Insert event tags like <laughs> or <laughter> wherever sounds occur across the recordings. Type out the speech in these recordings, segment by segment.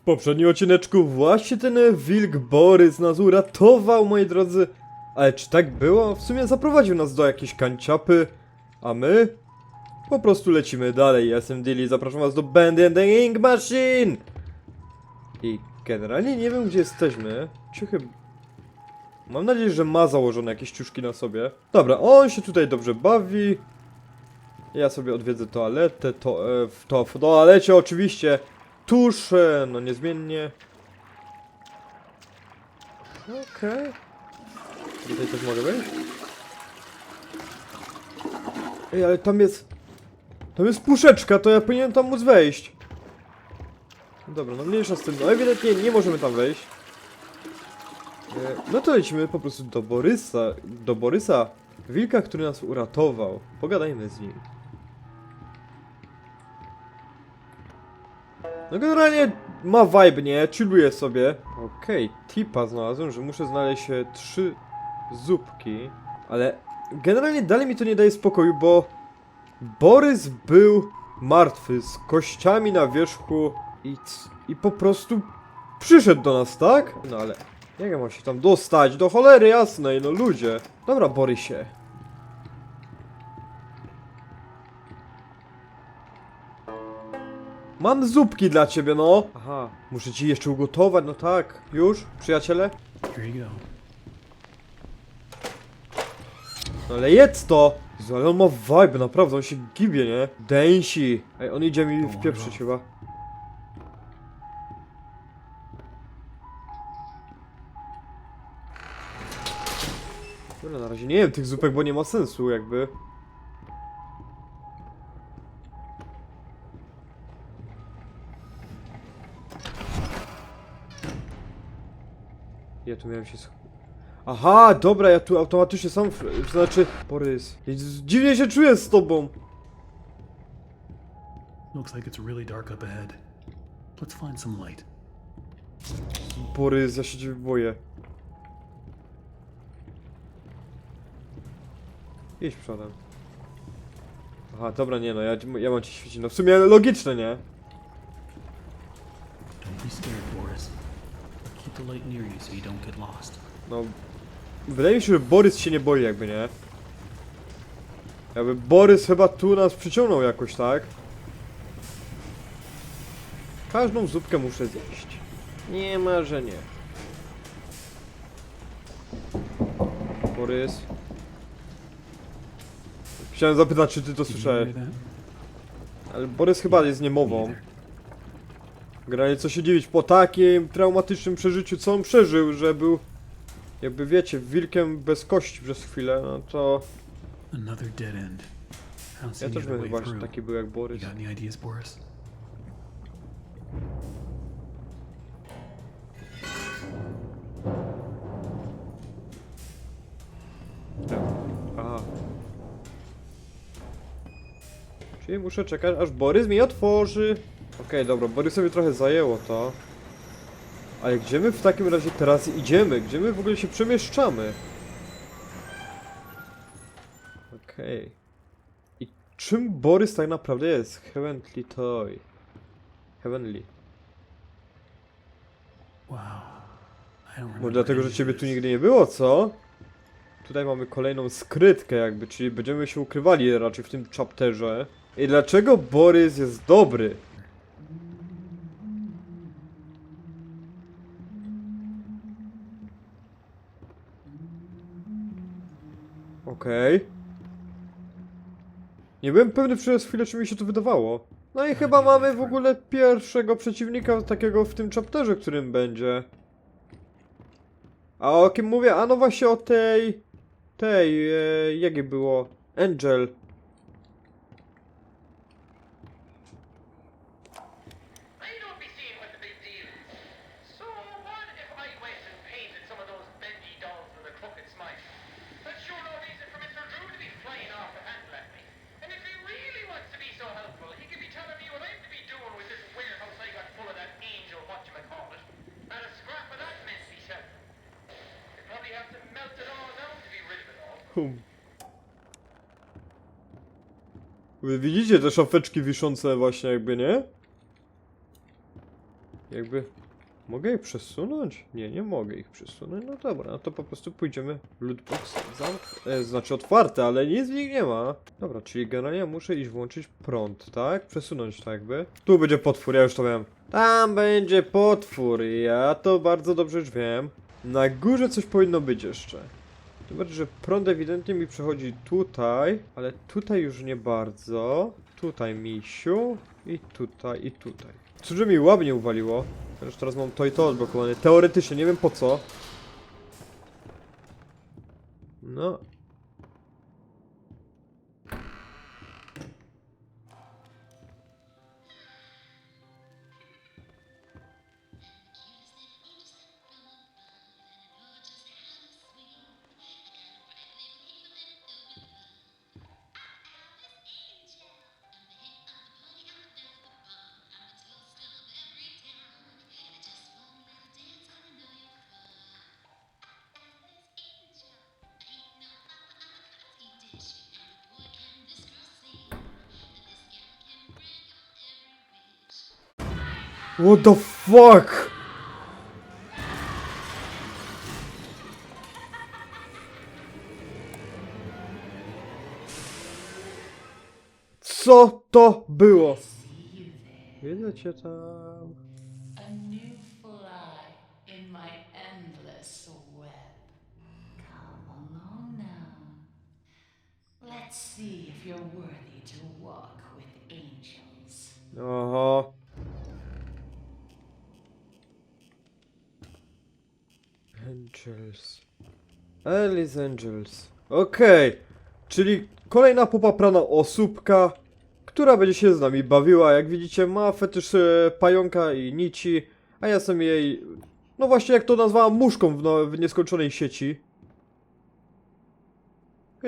W poprzednim odcineczku właśnie ten wilk Borys nas uratował, moi drodzy. Ale czy tak było? W sumie zaprowadził nas do jakiejś kanciapy, a my po prostu lecimy dalej. Ja jestem Dilly, zapraszam was do Bandy and the Ink Machine! I generalnie nie wiem, gdzie jesteśmy. Ciuchy... Mam nadzieję, że ma założone jakieś ciuszki na sobie. Dobra, on się tutaj dobrze bawi. Ja sobie odwiedzę toaletę, to, e, w, to, w toalecie oczywiście tuszę, no niezmiennie. Okej. Tutaj też mogę wejść? Ej, ale tam jest... Tam jest puszeczka, to ja powinienem tam móc wejść. Dobra, no mniejsza z tym, no ewidentnie nie możemy tam wejść. E, No to lecimy po prostu do Borysa, do Borysa, wilka, który nas uratował. Pogadajmy z nim. No generalnie ma vibe, nie? Chilluje sobie. Okej, tipa znalazłem, że muszę znaleźć e, trzy zupki. Ale generalnie dalej mi to nie daje spokoju, bo Borys był martwy, z kościami na wierzchu i, i po prostu przyszedł do nas, tak? No ale jak ja mam się tam dostać? Do cholery jasnej, no ludzie. Dobra, Borysie. Mam zupki dla ciebie, no. Aha, muszę ci jeszcze ugotować, no tak. Już, przyjaciele? Here you go. No ale jedz to! Jezu, ale on ma vibe, naprawdę, on się gibie, nie? Dęsi! Ej, on idzie mi w pieprzyć chyba. Dobra, na razie nie wiem tych zupek, bo nie ma sensu, jakby. Ja tu miałem się sch... Aha, dobra, ja tu automatycznie sam, znaczy, Borys, ja z- dziwnie się czuję z tobą. Looks like it's really dark up ahead. Let's find some light. Borys, ja się ciebie boję. Idź przodem. Aha, dobra, nie no, ja, ja mam ci świecić, no w sumie logiczne, nie? Light near you so you don't get lost. No, wydaje mi się, że Borys się nie boi jakby, nie? Jakby Borys chyba tu nas przyciągnął jakoś, tak? Każdą zupkę muszę zjeść. Nie ma, że nie. Borys. Chciałem zapytać, czy ty to słyszałeś, ale Borys chyba jest niemową. Generalnie co się dziwić, po takim traumatycznym przeżyciu, co on przeżył, że był, jakby wiecie, wilkiem bez kości przez chwilę, no to Another dead end. Ja też bym through. taki był jak Borys. Czyli muszę czekać, aż Borys mi otworzy. Okej, dobra, Borysowi trochę zajęło to. Ale gdzie my w takim razie teraz idziemy? Gdzie my w ogóle się przemieszczamy? Okej. I czym Borys tak naprawdę jest? Heavenly Toy. Heavenly. Wow. Może dlatego, że ciebie tu nigdy nie było, co? Tutaj mamy kolejną skrytkę jakby, czyli będziemy się ukrywali raczej w tym chapterze. I dlaczego Borys jest dobry? Okej. Nie byłem pewny przez chwilę, czy mi się to wydawało. No i chyba mamy w ogóle pierwszego przeciwnika takiego w tym chapterze, którym będzie. A o kim mówię? A no właśnie o tej... Tej, e, jak je było? Angel. Wy widzicie te szafeczki wiszące właśnie jakby, nie? jakby... Mogę je przesunąć? Nie, nie mogę ich przesunąć. No dobra, no to po prostu pójdziemy lootbox. E, znaczy otwarte, ale nic w nich nie ma. Dobra, czyli generalnie muszę iść włączyć prąd, tak? Przesunąć tak jakby. Tu będzie potwór, ja już to wiem. Tam będzie potwór, ja to bardzo dobrze już wiem. Na górze coś powinno być jeszcze. Tym bardziej, że prąd ewidentnie mi przechodzi tutaj, ale tutaj już nie bardzo. Tutaj misiu i tutaj i tutaj. Że mi ładnie uwaliło. Chociaż teraz mam to i to odblokowane. Teoretycznie, nie wiem po co. No. What the fuck? Co to było? Widzę cię tam. A new fly in my endless web. Come along now. Let's see if you're worthy to walk with angels. Angels. Alice Angels. Okej. Czyli kolejna popaprana osóbka, która będzie się z nami bawiła. Jak widzicie, ma fetysz e, pająka i nici, a ja jestem jej, no właśnie jak to nazwałam, muszką w, no, w nieskończonej sieci.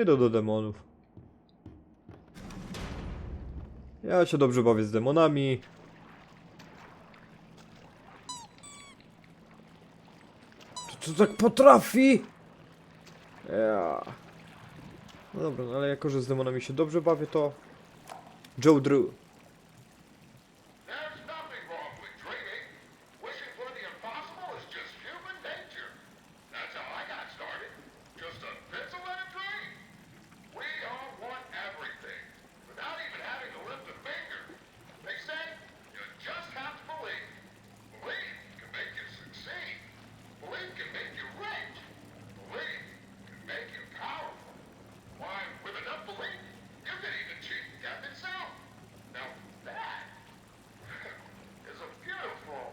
Idę do demonów. Ja się dobrze bawię z demonami. To tak potrafi? Ja. No dobra, no ale jako, że z demonami się dobrze bawię, to... Joe Drew. There's nothing wrong with dreaming. Wishing for the impossible is just human nature. That's how I got started. Just a pencil and a dream. We all want everything without even having to lift a finger. They say you just have to believe. Believe can make you succeed. Believe can make you rich. Believe can make you powerful. Why, with enough belief, you can even cheat death itself. Now that is a beautiful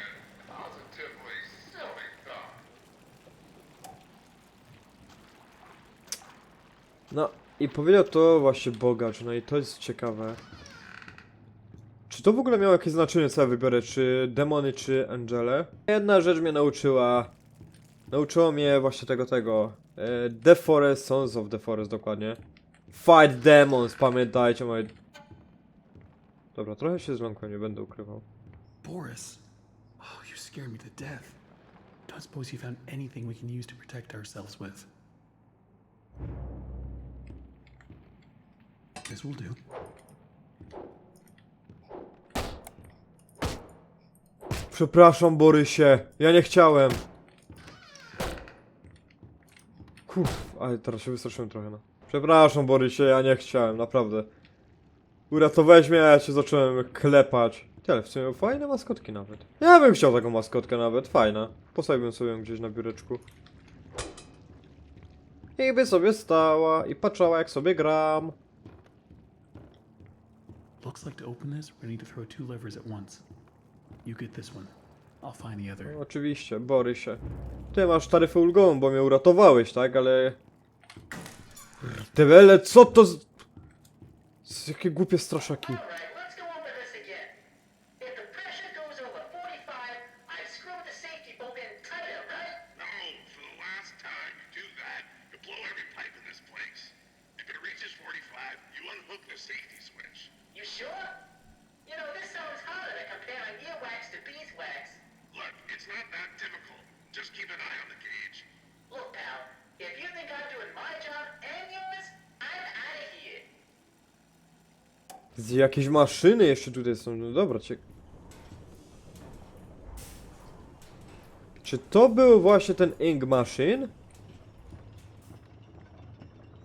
and positively silly thought. No i powiedział to właśnie bogacz, no i to jest ciekawe. Czy to w ogóle miało jakieś znaczenie, co ja wybiorę, czy demony, czy angele? Jedna rzecz mnie nauczyła. Nauczyło mnie właśnie tego, tego. E, the Forest, Sons of the Forest, dokładnie. Fight demons, pamiętajcie moje... Dobra, trochę się zląkłem, nie będę ukrywał. Boris, oh, you scare me to death. Don't suppose you found anything we can use to protect ourselves with. This will do. Przepraszam, Borysie, ja nie chciałem. Uff, ale teraz się wystraszyłem trochę, no. Przepraszam, Borysie, ja nie chciałem, naprawdę. Uratowałeś mnie, a ja się zacząłem klepać. Ty, Ale w sumie fajne maskotki nawet. Ja bym chciał taką maskotkę nawet, fajna. Postawiłbym sobie ją gdzieś na biureczku. I by sobie stała i patrzała jak sobie gram. Looks like to open this, gonna need to throw two levers at once. You get this one. I'll find the other. No, oczywiście, Borysie. Ty masz taryfę ulgową, bo mnie uratowałeś, tak? Ale... Tewele, co to z... Jakie głupie straszaki. Jakieś maszyny jeszcze tutaj są, no dobra, cię... Czy to był właśnie ten Ink Machine?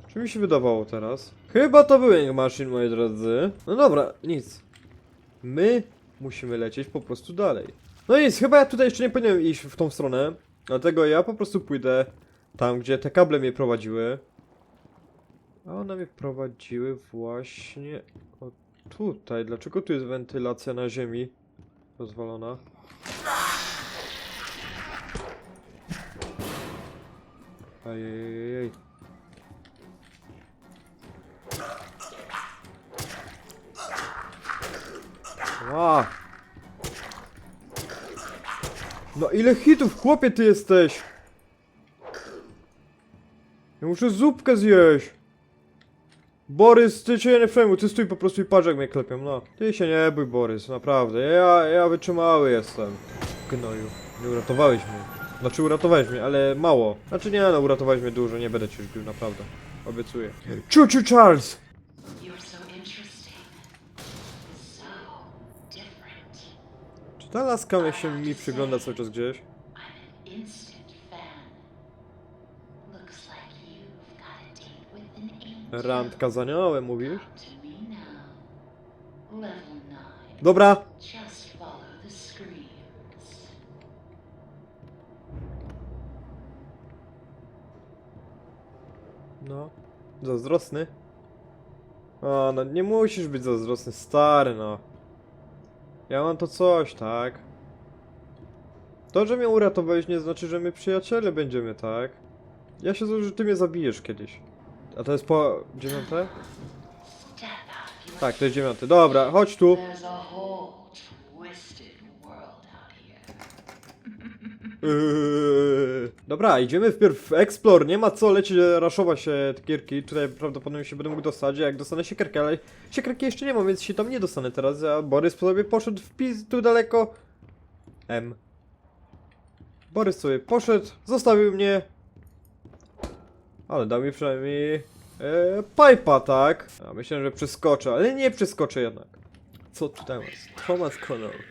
Czy mi się wydawało teraz? Chyba to był Ink Machine, moi drodzy. No dobra, nic. My musimy lecieć po prostu dalej. No nic, chyba ja tutaj jeszcze nie powinienem iść w tą stronę. Dlatego ja po prostu pójdę tam, gdzie te kable mnie prowadziły. A one mnie prowadziły właśnie tutaj. Dlaczego tu jest wentylacja na ziemi? Pozwolona. Ajajajaj. Ła! No ile hitów, chłopie, ty jesteś? Ja muszę zupkę zjeść. Borys, ty się nie przejmuj, ty stój po prostu i patrz jak mnie klepią, no. Ty się nie bój, Borys, naprawdę. Ja, ja wytrzymały jestem. Gnoju, nie uratowałeś mnie. Znaczy uratowałeś mnie, ale mało. Znaczy nie no, uratowałeś mnie dużo, nie będę cię już bił, naprawdę. Obiecuję. Ciu, ciu, Charles! Czy ta laska się mi przygląda cały czas gdzieś? I'm an instant fan. Looks like you've got a date z aniołem, mówisz? Come to me now. Level 9. Dobra. No. Zazdrosny? O, no nie musisz być zazdrosny, stary, no. Ja mam to coś, tak? To, że mnie uratowałeś nie znaczy, że my przyjaciele będziemy, tak? Ja się złożę, że ty mnie zabijesz kiedyś. A to jest po... dziewiąte? Tak, to jest dziewiąte. Dobra, chodź tu. Yy. Dobra, idziemy wpierw w Explore. Nie ma co lecieć, raszować się te gierki. Tutaj prawdopodobnie się będę mógł dostać, jak dostanę siekierkę, ale siekierki jeszcze nie mam, więc się tam nie dostanę teraz. A Borys sobie poszedł w pis tu daleko. M. Borys sobie poszedł, zostawił mnie. Ale dał mi przynajmniej e, pipa, tak? A myślałem, że przeskoczę, ale nie przeskoczę jednak. Co tutaj jest? Thomas Connell.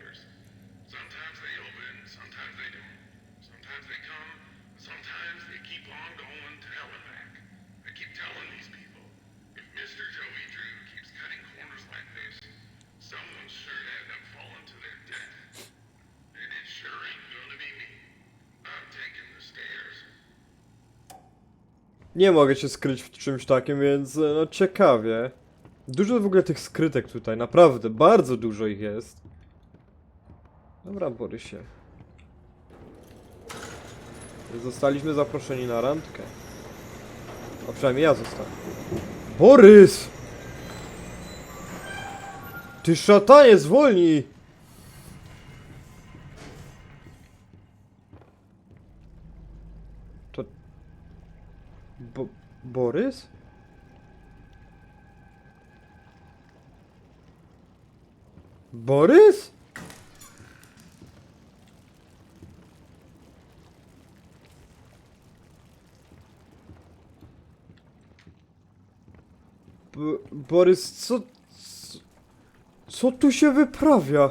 Nie mogę się skryć w czymś takim, więc e, no ciekawie. Dużo w ogóle tych skrytek tutaj, naprawdę, bardzo dużo ich jest. Dobra, Borysie. Zostaliśmy zaproszeni na randkę. A przynajmniej ja zostałem. Borys! Ty szatanie, zwolnij! Borys? Borys? B Borys, co, co... Co tu się wyprawia?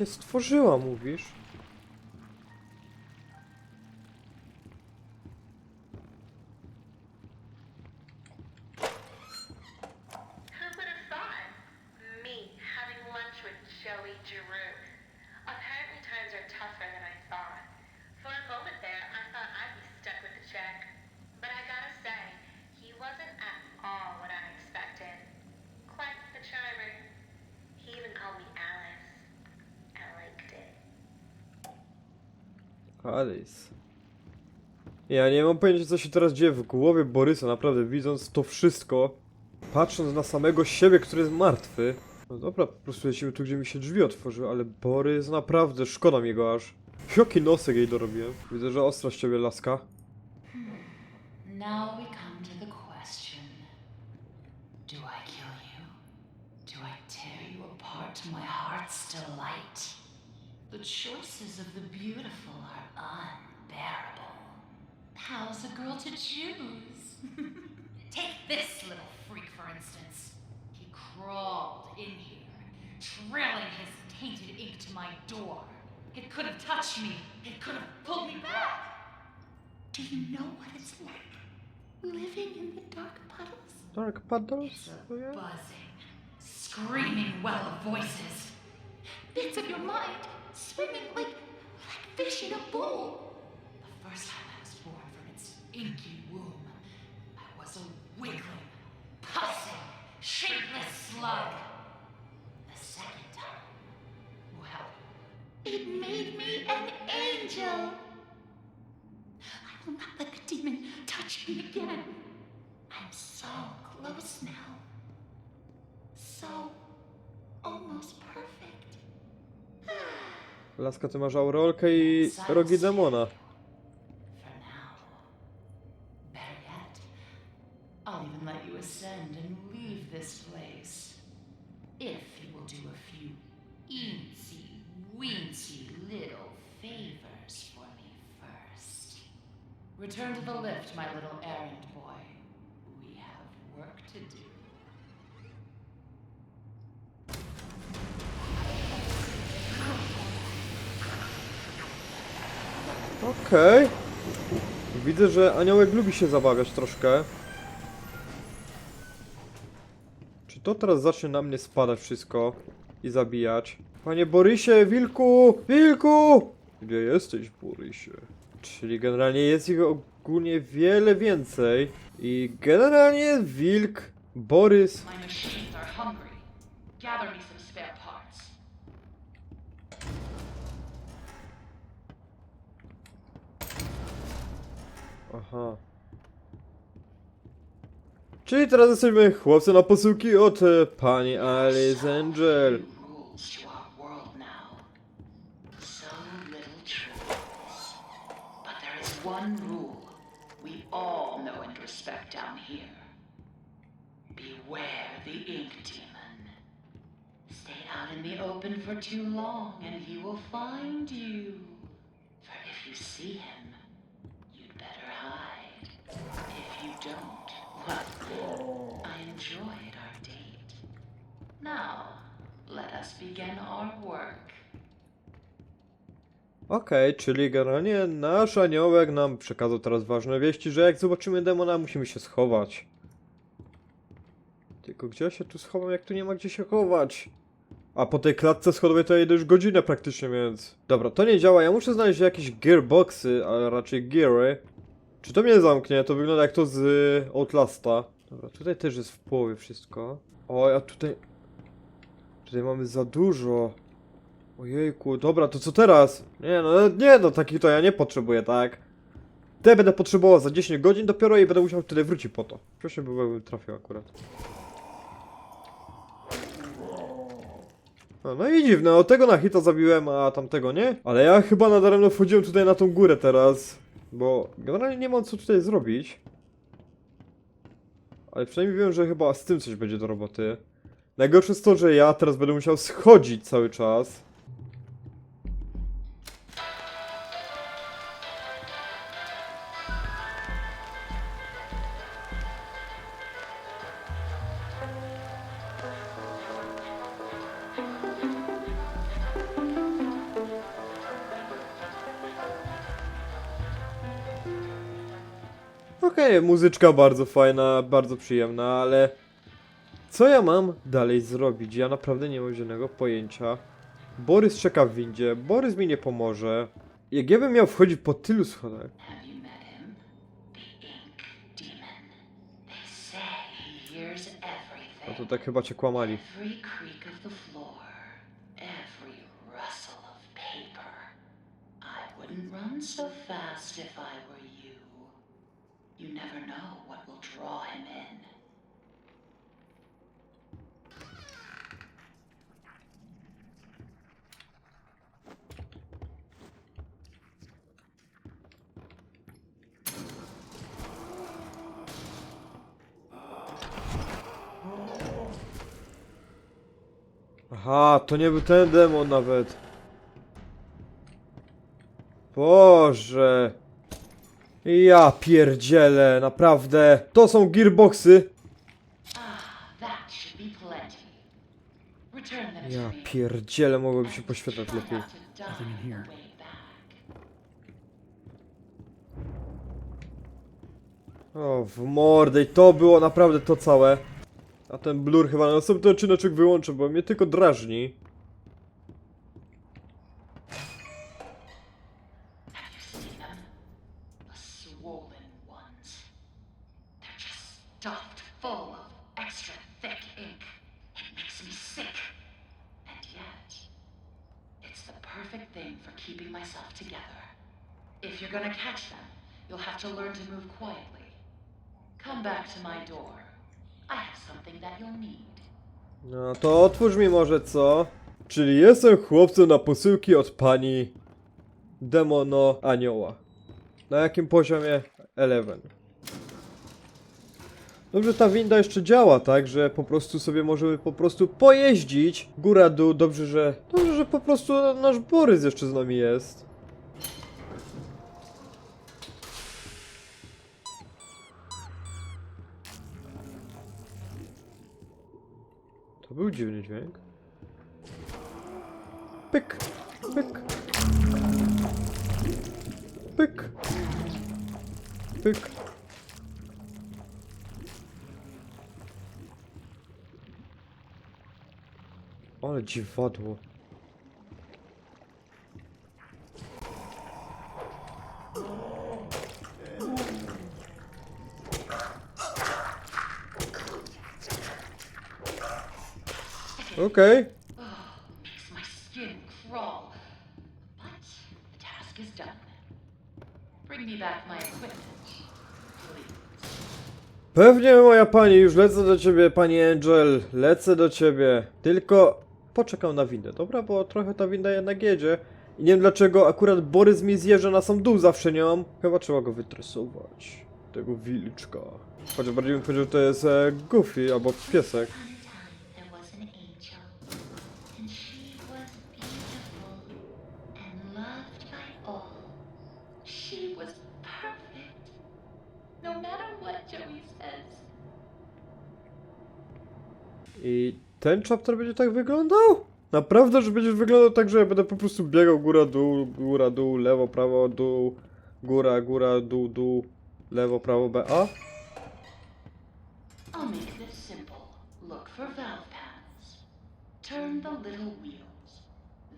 Cię stworzyła, mówisz? Alice. Ja nie mam pojęcia co się teraz dzieje w głowie Borysa, naprawdę widząc to wszystko, patrząc na samego siebie, który jest martwy. No dobra, po prostu lecimy tu, gdzie mi się drzwi otworzyły, ale Borys naprawdę, szkoda mi go aż. Jaki nosek jej dorobiłem. Widzę, że ostra z ciebie laska. Now we come to the question Do I kill you? Do I tear you apart to my heart's delight. The choices of the beautiful are unbearable. How's a girl to choose? <laughs> Take this little freak, for instance. He crawled in here, trailing his tainted ink to my door. It could have touched me. It could have pulled me back. Do you know what it's like living in the dark puddles? Dark puddles? It's a Oh, buzzing, screaming well of voices. Bits of your mind swimming like, like fish in a bowl. The first time I was born from its inky womb, I was a wiggling, pulsing, shapeless slug. The second time, well, it made me an angel. I will not let the demon touch me again. I'm so close now. So almost perfect. Laska, ty masz aureolkę i rogi demona. For now. Better yet, I'll even let you ascend and leave this place. If you will do a few eensy, weensy little favors for me first. Return to the lift, my little errand boy. We have work to do. Okej. Widzę, że aniołek lubi się zabawiać troszkę. Czy to teraz zacznie na mnie spadać wszystko i zabijać? Panie Borysie, wilku! Wilku! Gdzie jesteś, Borysie? Czyli generalnie jest ich ogólnie wiele więcej. I generalnie wilk, Borys Aha. Czyli teraz jesteśmy chłopcy na posyłki od pani Alice Angel. One rule we all know and respect down here. Beware the ink demon. Stay out in the open for too long and he will find you. For if you see him, don't, well, I enjoyed our date. Now, let us begin our work. Okej, czyli generalnie nasz aniołek nam przekazał teraz ważne wieści, że jak zobaczymy demona, musimy się schować. Tylko gdzie ja się tu schowam, jak tu nie ma gdzie się chować? A po tej klatce schodowej to ja idę już godzinę praktycznie, więc... Dobra, to nie działa, ja muszę znaleźć jakieś gearboxy, a raczej geary. Czy to mnie zamknie? To wygląda jak to z y, Outlasta. Dobra, tutaj też jest w połowie wszystko. O, a tutaj... Tutaj mamy za dużo. Ojejku, dobra, to co teraz? Nie no, nie no, takich to ja nie potrzebuję, tak? Te będę potrzebował za 10 godzin dopiero i będę musiał tyle wrócić po to. Proszę, byłbym trafił akurat. No, no i dziwne, o tego na hita zabiłem, a tamtego nie. Ale ja chyba nadaremno wchodziłem tutaj na tą górę teraz. Bo generalnie nie mam co tutaj zrobić. Ale przynajmniej wiem, że chyba z tym coś będzie do roboty. Najgorsze jest to, że ja teraz będę musiał schodzić cały czas. Muzyczka bardzo fajna, bardzo przyjemna, ale co ja mam dalej zrobić? Ja naprawdę nie mam żadnego pojęcia. Borys czeka w windzie, Borys mi nie pomoże. Jak ja bym miał wchodzić po tylu schodach? No to tak chyba cię kłamali. Run so fast if I were you. Never know what will draw him in. Aha, to nie był ten demon nawet. Boże. Ja pierdzielę, naprawdę. To są gearboxy. Them Ja pierdzielę, mogłoby się poświetlać Try lepiej. O, w mordę i to było naprawdę to całe. A ten blur chyba na następny odcineczek wyłączę, bo mnie tylko drażni. Have you seen them? The swollen ones. They're just stuffed full of extra thick ink. It makes me sick. And yet, it's the perfect thing for keeping myself together. If you're gonna catch them, you'll have to learn to move quietly. Come back to my door. I have something that you'll need. No to otwórz mi może co? Czyli jestem chłopcem na posyłki od pani Demono Anioła. Na jakim poziomie? 11. Dobrze, ta winda jeszcze działa, tak? Że po prostu sobie możemy po prostu pojeździć. Góra, dół, dobrze, że... Dobrze, że po prostu nasz Borys jeszcze z nami jest. Był dziwny dźwięk. Pyk, pyk. Pyk. Pyk. Ale dziwadło. Okej. Makes my skin crawl. But the task is done. Bring me back my equipment, please. Pewnie, moja pani, już lecę do ciebie, pani Angel. Lecę do ciebie. Tylko poczekam na windę, dobra? Bo trochę ta winda jednak jedzie. I nie wiem dlaczego akurat Borys mi zjeżdża na sam dół zawsze nią. Chyba trzeba go wytresować. Tego wilczka. Chociaż bardziej bym powiedział, że to jest e, Goofy albo piesek. What Joey says. I ten chapter będzie tak wyglądał? Naprawdę, że będziesz wyglądał tak, że ja będę po prostu biegał góra, dół, góra, dół, lewo, prawo, dół, góra, góra, dół, dół, lewo, prawo, B, A? I'll make this simple. Look for valve paths. Turn the little wheels.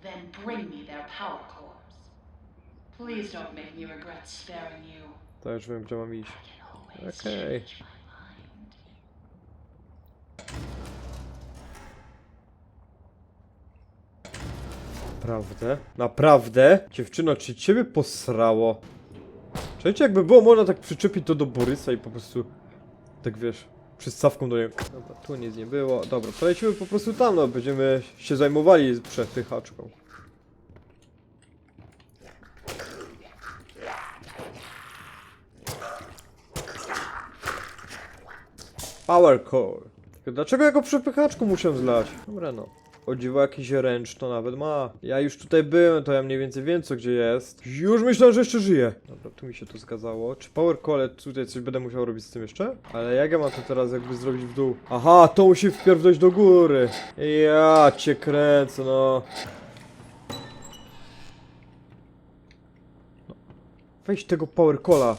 Then bring me their power cores. Please don't make me regret sparing you. To już wiem, gdzie mam iść. Mind. Naprawdę? Naprawdę? Dziewczyno, czy ciebie posrało? Czekajcie, jakby było można tak przyczepić to do Borysa i po prostu... Tak wiesz, przystawką do niego. Dobra, tu nic nie było. Dobra, to lecimy po prostu tam, no. Będziemy się zajmowali przepychaczką. Power Core. Dlaczego ja go muszę zlać? Dobra no. O dziwo jakiś ręcz to nawet ma. Ja już tutaj byłem, to ja mniej więcej wiem co gdzie jest. Już myślałem, że jeszcze żyje. Dobra, tu mi się to zgadzało. Czy Power Cole tutaj coś będę musiał robić z tym jeszcze? Ale jak ja mam to teraz jakby zrobić w dół? Aha, to musi wpierw dojść do góry. Ja cię kręcę, no. No. Weź tego Power Cola.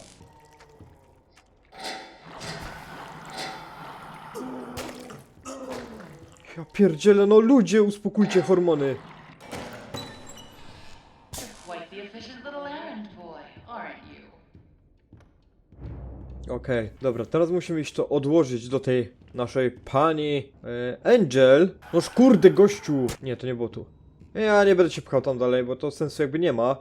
Ja pierdzielę, no ludzie, uspokójcie hormony. Okej, dobra, teraz musimy iść to odłożyć do tej naszej pani e, Angel. Noż kurde, gościu! Nie, to nie było tu. Ja nie będę cię pchał tam dalej, bo to sensu jakby nie ma.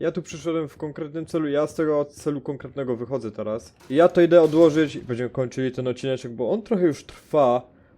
Ja tu przyszedłem w konkretnym celu, ja z tego celu konkretnego wychodzę teraz. Ja to idę odłożyć i będziemy kończyli ten odcineczek, bo on trochę już trwa.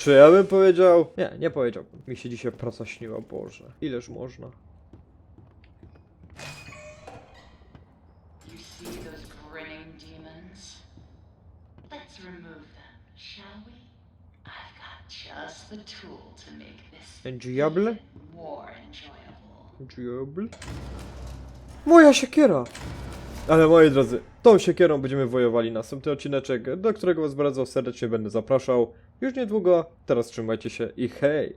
Czy ja bym powiedział? Nie, nie powiedziałbym. Mi się dzisiaj praca śniła, Boże. Ileż można? Enjoyable? enjoyable. Moja siekiera! Ale moi drodzy, tą siekierą będziemy wojowali następny odcineczek, do którego was bardzo serdecznie będę zapraszał. Już niedługo, teraz trzymajcie się i hej!